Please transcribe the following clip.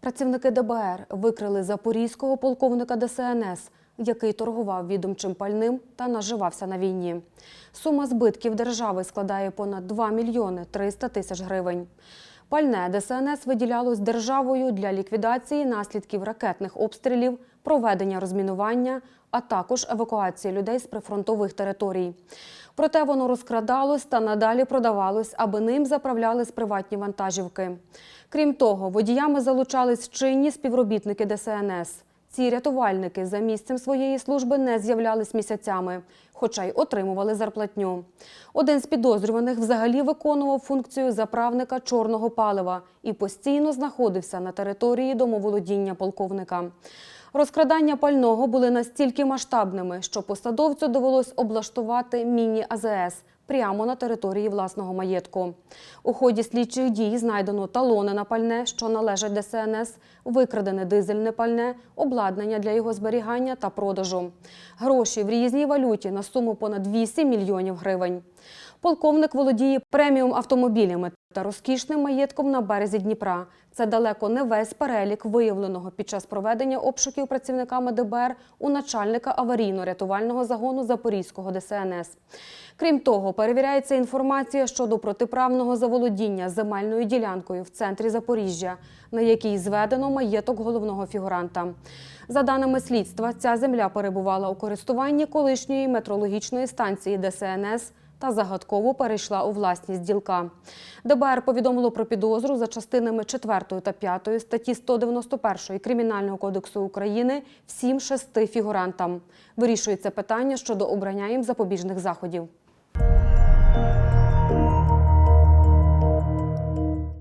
Працівники ДБР викрили запорізького полковника ДСНС, який торгував відомчим пальним та наживався на війні. Сума збитків держави складає понад 2 мільйони 300 тисяч гривень. Пальне ДСНС виділялось державою для ліквідації наслідків ракетних обстрілів, проведення розмінування, а також евакуації людей з прифронтових територій. Проте воно розкрадалось та надалі продавалось, аби ним заправлялись приватні вантажівки. Крім того, водіями залучались чинні співробітники ДСНС. Ці рятувальники за місцем своєї служби не з'являлись місяцями, хоча й отримували зарплатню. Один з підозрюваних взагалі виконував функцію заправника чорного палива і постійно знаходився на території домоволодіння полковника. Розкрадання пального були настільки масштабними, що посадовцю довелось облаштувати міні-АЗС прямо на території власного маєтку. У ході слідчих дій знайдено талони на пальне, що належать ДСНС, викрадене дизельне пальне, обладнання для його зберігання та продажу. Гроші в різній валюті на суму понад 8 мільйонів гривень. Полковник володіє преміум автомобілями та розкішним маєтком на березі Дніпра. Це далеко не весь перелік виявленого під час проведення обшуків працівниками ДБР у начальника аварійно-рятувального загону Запорізького ДСНС. Крім того, перевіряється інформація щодо протиправного заволодіння земельною ділянкою в центрі Запоріжжя, на якій зведено маєток головного фігуранта. За даними слідства, ця земля перебувала у користуванні колишньої метрологічної станції ДСНС та загадково перейшла у власність ділка. ДБР повідомило про підозру за частинами 4 та 5 статті 191 Кримінального кодексу України всім шести фігурантам. Вирішується питання щодо обрання їм запобіжних заходів.